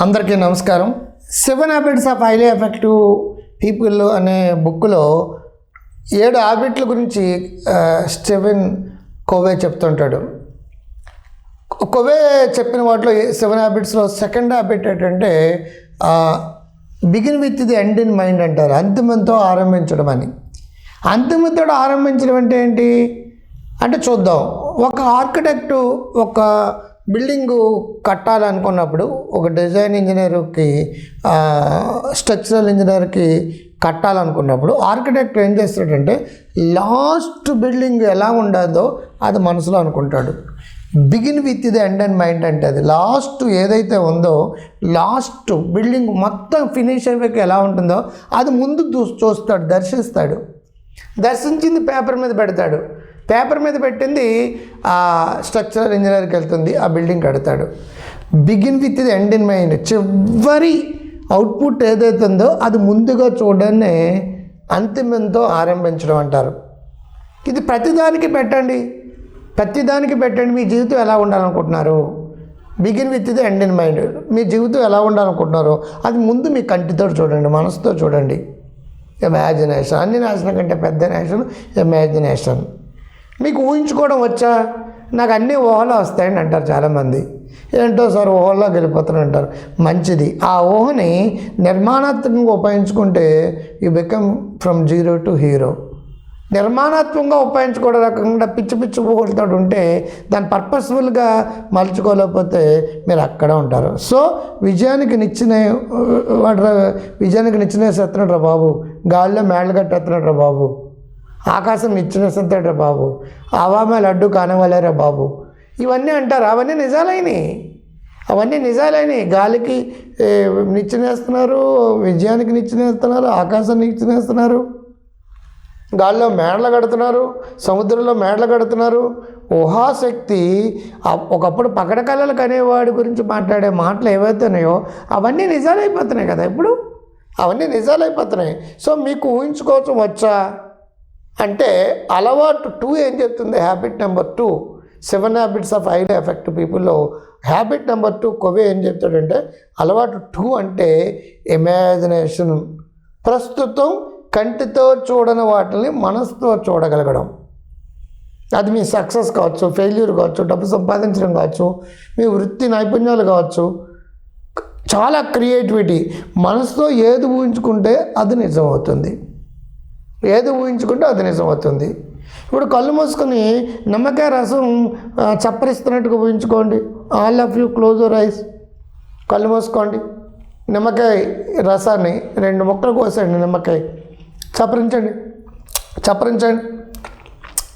అందరికీ నమస్కారం. Seven habits of highly effective people అనే బుక్లో ఏడు హ్యాబిట్ల గురించి స్టెవెన్ కోవే చెప్తుంటాడు. కోవే చెప్పిన వాటిలో సెవెన్ హ్యాబిట్స్లో సెకండ్ హ్యాబిట్ ఏంటంటే begin with the end in mind అంటారు. అంతిమంతో ఆరంభించడం అని. అంతిమంతో ఆరంభించడం అంటే ఏంటి? అంటే చూద్దాం. ఒక ఆర్కిటెక్ట్ ఒక బిల్డింగు కట్టాలనుకున్నప్పుడు ఒక డిజైన్ ఇంజనీర్కి స్ట్రక్చరల్ ఇంజనీర్కి కట్టాలనుకున్నప్పుడు ఆర్కిటెక్ట్ ఏం చేస్తాడంటే లాస్ట్ బిల్డింగ్ ఎలా ఉండదో అది మనసులో అనుకుంటాడు. Begin with the end and mind అంటే అది. లాస్ట్ ఏదైతే ఉందో లాస్ట్ బిల్డింగ్ మొత్తం ఫినిష్ అయ్యాక ఎలా ఉంటుందో అది ముందు చూ- చూస్తాడు దర్శిస్తాడు. దర్శించింది పేపర్ మీద పెడతాడు. పేపర్ మీద పెట్టింది ఆ స్ట్రక్చరల్ ఇంజనీర్కి వెళ్తుంది ఆ బిల్డింగ్ కడతాడు. Begin with the end in mind. చివరి అవుట్పుట్ ఏదైతే ఉందో అది ముందుగా చూడడాన్ని అంతిమంతో ఆరంభించడం అంటారు. ఇది ప్రతిదానికి పెట్టండి. ప్రతిదానికి పెట్టండి. మీ జీవితం ఎలా ఉండాలనుకుంటున్నారు? Begin with the end in mind. మీ జీవితం ఎలా ఉండాలనుకుంటున్నారో అది ముందు మీ కంటితో చూడండి మనసుతో చూడండి. ఇమాజినేషన్. అన్ని నేషన్ల కంటే పెద్ద నేషన్ ఇమాజినేషన్. మీకు ఊహించుకోవడం వచ్చా? నాకు అన్ని ఊహలో వస్తాయని అంటారు చాలామంది. ఏంటో సార్ ఊహల్లోకి వెళ్ళిపోతాను అంటారు. మంచిది. ఆ ఊహని నిర్మాణాత్మకంగా ఉపయోగించుకుంటే you become from zero to hero. నిర్మాణాత్మకంగా ఉపయోగించుకోవడం రకంగా పిచ్చి పిచ్చి ఊహలతో ఉంటే దాన్ని పర్పస్ఫుల్గా మలుచుకోలేకపోతే మీరు అక్కడ ఉంటారు. సో విజయానికి నిచ్చిన వాడు విజయానికి నిచ్చిన నిచ్చినేసేస్తున్నాడు రా బాబు. గాల్లో మేడలు కట్టేస్తున్నాడు రా బాబు. ఆకాశం నిచ్చినేస్తున్నాడు రా బాబు. అవామే లడ్డు కానవలేరా బాబు. ఇవన్నీ అంటారు. అవన్నీ నిజాలైనవి. అవన్నీ నిజాలైనవి. గాలికి నిచ్చినేస్తున్నారు విజయానికి నిచ్చినేస్తున్నారు ఆకాశం నిచ్చినేస్తున్నారు గాల్లో మేడలు కడుతున్నారు సముద్రంలో మేడలు కడుతున్నారు. ఊహాశక్తి ఒకప్పుడు పకడ కళలకు అనేవాడి గురించి మాట్లాడే మాటలు ఏవైతే ఉన్నాయో అవన్నీ నిజాలైపోతున్నాయి కదా ఇప్పుడు? అవన్నీ నిజాలైపోతున్నాయి. సో మీకు ఊహించుకోవచ్చు వచ్చా? అంటే అలవాటు టూ ఏం చెప్తుంది? Habit number two seven habits of highly effect పీపుల్లో habit number two Covey ఏం చెప్తాడంటే అలవాటు టూ అంటే ఇమాజినేషన్ ప్రస్తుతం కంటితో చూడని వాటిని మనసుతో చూడగలగడం. అది మీ సక్సెస్ కావచ్చు ఫెయిల్యూర్ కావచ్చు డబ్బు సంపాదించడం కావచ్చు మీ వృత్తి నైపుణ్యాలు కావచ్చు. చాలా క్రియేటివిటీ మనసుతో ఏది ఊహించుకుంటే అది నిజమవుతుంది. ఏది ఊహించుకుంటే అది నిజం అవుతుంది ఇప్పుడు కళ్ళు మూసుకొని నిమ్మకాయ రసం ఆ, చప్పరిస్తున్నట్టుగా ఊహించుకోండి. All of you close eyes కళ్ళు మూసుకోండి. నిమ్మకాయ రసాన్ని రెండు ముక్కలు కోసండి నిమ్మకాయ. చప్పరించండి. చప్పరించండి.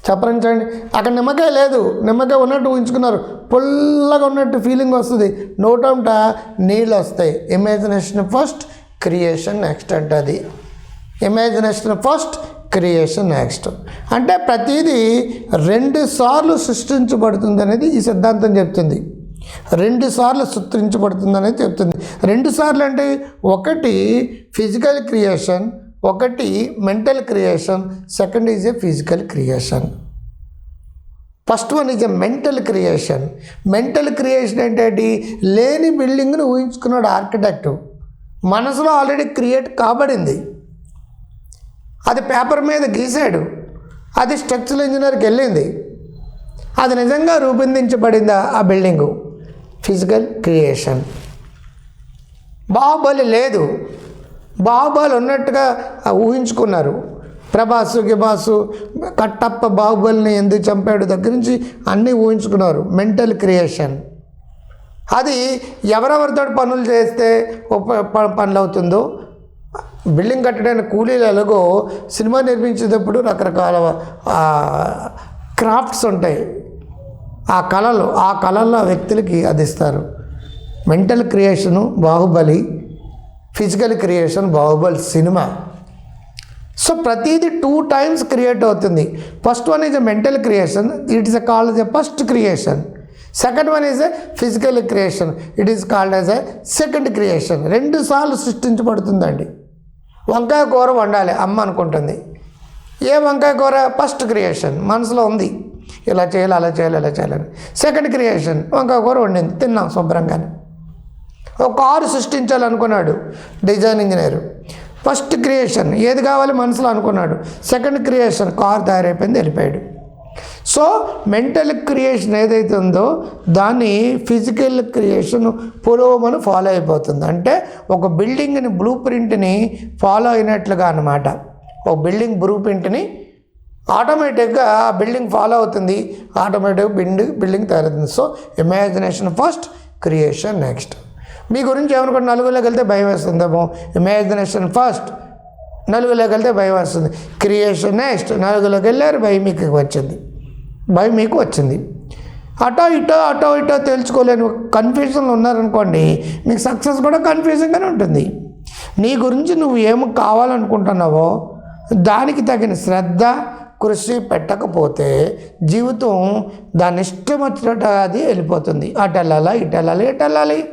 చప్పరించండి. అక్కడ నిమ్మకాయ లేదు. నిమ్మకాయ ఉన్నట్టు ఊహించుకున్నారు. పుల్లగా ఉన్నట్టు ఫీలింగ్ వస్తుంది. నోటంట నీళ్ళు వస్తాయి. ఇమాజినేషన్ ఫస్ట్ క్రియేషన్ నెక్స్ట్ అంటే అది ఇమాజినేషన్ ఫస్ట్ క్రియేషన్ నెక్స్ట్. అంటే ప్రతిదీ రెండు సార్లు సృష్టించబడుతుంది అనేది ఈ సిద్ధాంతం చెప్తుంది. రెండు సార్లు సృష్టించబడుతుంది అనేది చెప్తుంది. రెండు సార్లు అంటే ఒకటి ఫిజికల్ క్రియేషన్ ఒకటి mental creation second is a physical creation. First one is a mental creation. Mental creation ఏంటంటే లేని బిల్డింగ్ను ఊహించుకున్నాడు ఆర్కిటెక్ట్. మనసులో ఆల్రెడీ క్రియేట్ కాబడింది. అది పేపర్ మీద గీశాడు. అది స్ట్రక్చరల్ ఇంజనీర్కి వెళ్ళింది. అది నిజంగా రూపొందించబడిందా ఆ బిల్డింగు ఫిజికల్ క్రియేషన్ బాహుబలి లేదు. బాహుబలి ఉన్నట్టుగా ఊహించుకున్నారు. ప్రభాసు గిబాసు కట్టప్ప బాహుబలిని ఎందుకు చంపాడు? దగ్గర నుంచి అన్నీ ఊహించుకున్నారు. మెంటల్ క్రియేషన్ అది ఎవరెవరితో పనులు చేస్తే ఉప- ప- పనులు అవుతుందో బిల్డింగ్ కట్టడానికి కూలీలు ఎలాగో సినిమా నిర్మించేటప్పుడు రకరకాల క్రాఫ్ట్స్ ఉంటాయి. ఆ కళలు ఆ కళల్లో ఆ వ్యక్తులకి అందిస్తారు. Mental creation Baahubali physical creation Baahubali cinema. So ప్రతిదీ టూ టైమ్స్ క్రియేట్ అవుతుంది. First one is a mental creation it is a called a first creation. Second one is a physical creation it is called as a second creation. రెండు సార్లు సృష్టించబడుతుందండి. వంకాయ కూర వండాలి అమ్మ అనుకుంటుంది. ఏ వంకాయ కూర? ఫస్ట్ క్రియేషన్ మనసులో ఉంది. ఇలా చేయాలి అలా చేయాలి ఇలా చేయాలని సెకండ్ క్రియేషన్ వంకాయ కూర వండింది. తిన్నాం శుభ్రంగానే. ఒక కారు సృష్టించాలనుకున్నాడు డిజైన్ ఇంజనీర్. ఫస్ట్ క్రియేషన్ ఏది కావాలి? మనసులో అనుకున్నాడు. సెకండ్ క్రియేషన్ కార్ తయారైపోయింది వెళ్ళిపోయాడు. సో మెంటల్ క్రియేషన్ ఏదైతే ఉందో దాన్ని ఫిజికల్ క్రియేషన్ పురోమను ఫాలో అయిపోతుంది. అంటే ఒక బిల్డింగ్ని బ్లూ ప్రింట్ని ఫాలో అయినట్లుగా అన్నమాట. ఒక బిల్డింగ్ బ్లూ ప్రింట్ని ఆటోమేటిక్గా ఆ బిల్డింగ్ ఫాలో అవుతుంది. ఆటోమేటిక్ బిల్డింగ్ బిల్డింగ్ తయారవుతుంది. So imagination first creation next. మీ గురించి ఏమనుకుంటే నలుగురిలోకి వెళ్తే భయం వేస్తుందేమో ఇమాజినేషన్ ఫస్ట్ నలుగులోకి వెళ్తే భయం వస్తుంది. క్రియేషన్ నెక్స్ట్ నలుగులోకి వెళ్ళారు భయం మీకు వచ్చింది. భయం మీకు వచ్చింది. అటో ఇటో అటో ఇటో తెలుసుకోలేని కన్ఫ్యూజన్లో ఉన్నారనుకోండి మీకు సక్సెస్ కూడా కన్ఫ్యూజన్గానే ఉంటుంది. నీ గురించి నువ్వు ఏమి కావాలనుకుంటున్నావో దానికి తగిన శ్రద్ధ కృషి పెట్టకపోతే జీవితం దాని ఇష్టం వచ్చినట్టు అది వెళ్ళిపోతుంది. అటు వెళ్ళాలా ఇటు వెళ్ళాలి ఇటు వెళ్ళాలి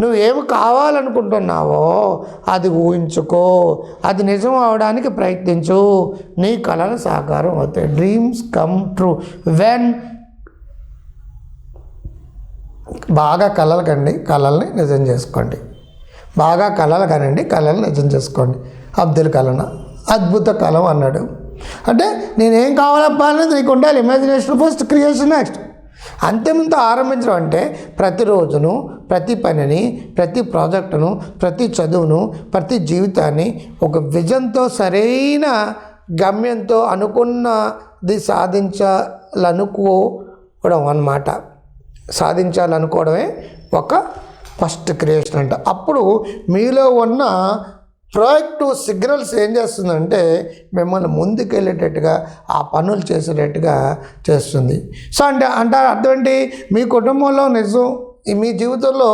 నువ్వు కావాలనుకుంటున్నావో అది ఊహించుకో. అది నిజం అవడానికి ప్రయత్నించు. నీ కళలు సాకారం అవుతాయి. డ్రీమ్స్ కమ్ ట్రూ వెన్ బాగా కళలు కండి కళల్ని నిజం చేసుకోండి. బాగా కళలు కనండి కళలు నిజం చేసుకోండి. అబ్దుల్ కలన అద్భుత కలం అన్నాడు. అంటే నేనేం కావాలబ్బా అనేది నీకు ఉండాలి. ఇమాజినేషన్ ఫస్ట్ క్రియేషన్ నెక్స్ట్ అంతమంతో ఆరంభించడం అంటే ప్రతిరోజును ప్రతి పనిని ప్రతి ప్రాజెక్టును ప్రతి చదువును ప్రతి జీవితాన్ని ఒక విజన్తో సరైన గమ్యంతో అనుకున్నది సాధించాలనుకోవడం అన్నమాట. సాధించాలనుకోవడమే ఒక ఫస్ట్ క్రియేషన్ అంట. అప్పుడు మీలో ఉన్న ప్రొయాక్టివ్ సిగ్నల్స్ ఏం చేస్తుందంటే మిమ్మల్ని ముందుకెళ్ళేటట్టుగా ఆ పనులు చేసేటట్టుగా చేస్తుంది. సో అంటే అంటే అర్థం ఏంటి? మీ కుటుంబంలో నిజం మీ జీవితంలో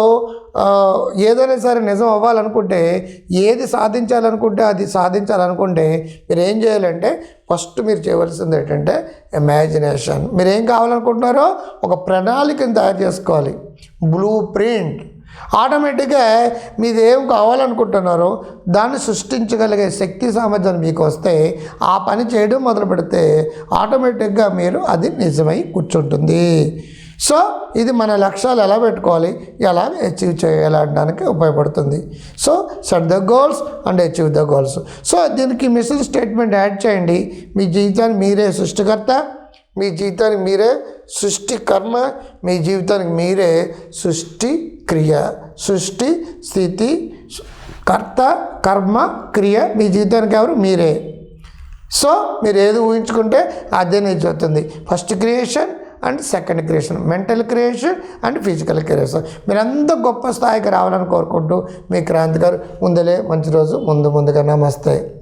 ఏదైనా సరే నిజం అవ్వాలనుకుంటే ఏది సాధించాలనుకుంటే అది సాధించాలనుకుంటే మీరు ఏం చేయాలంటే ఫస్ట్ మీరు చేయవలసింది ఏంటంటే ఇమాజినేషన్ మీరు ఏం కావాలనుకుంటున్నారో ఒక ప్రణాళికను తయారు చేసుకోవాలి. బ్లూ ప్రింట్ ఆటోమేటిక్గా మీది ఏం కావాలనుకుంటున్నారో దాన్ని సృష్టించగలిగే శక్తి సామర్థ్యం మీకు వస్తే ఆ పని చేయడం మొదలు పెడితే ఆటోమేటిక్గా మీరు అది నిజమై కూర్చుంటుంది. సో ఇది మన లక్ష్యాలు ఎలా పెట్టుకోవాలి ఎలా అచీవ్ చేయాలనడానికి ఉపయోగపడుతుంది. So set the goals and achieve the goals so దీనికి మిషన్ స్టేట్మెంట్ యాడ్ చేయండి. మీ జీవితాన్ని మీరే సృష్టికర్త మీ జీవితానికి మీరే సృష్టి కర్మ మీ జీవితానికి మీరే సృష్టి క్రియ. సృష్టి స్థితి కర్త కర్మ క్రియ మీ జీవితానికి ఎవరు? మీరే. సో మీరు ఏది ఊహించుకుంటే అదే నిజవుతుంది first creation and second creation mental creation and physical creation మీరంతా గొప్ప స్థాయికి రావాలని కోరుకుంటూ మీ క్రాంతి గారు ముందలే మంచి రోజు. ముందు ముందుగా నమస్తే.